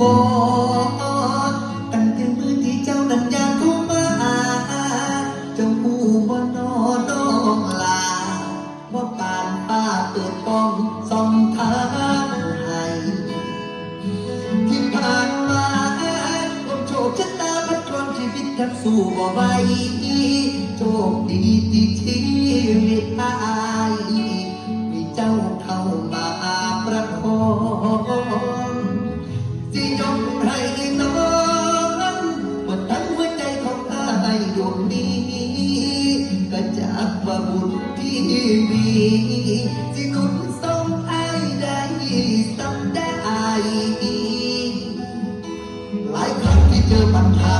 บอกตั้งแต่มือที่เจ้านั้นอยากเข้มาเจ้าผู้บ่นอนน้องลาว่าป่านป้าเปิดป้องสองทางให้ที่ผ่านมาผมโชคชะตาพัดกรอนชีวิตแทบสู้บ่ไหวโชคดีที่ชีวิตอายมีเจ้าเข้า ดวงนี้ก็จากว่าบุญที่มีที่คุณส่งไอ้ได้ส่งได้ หลายครั้งที่เจอปัญหา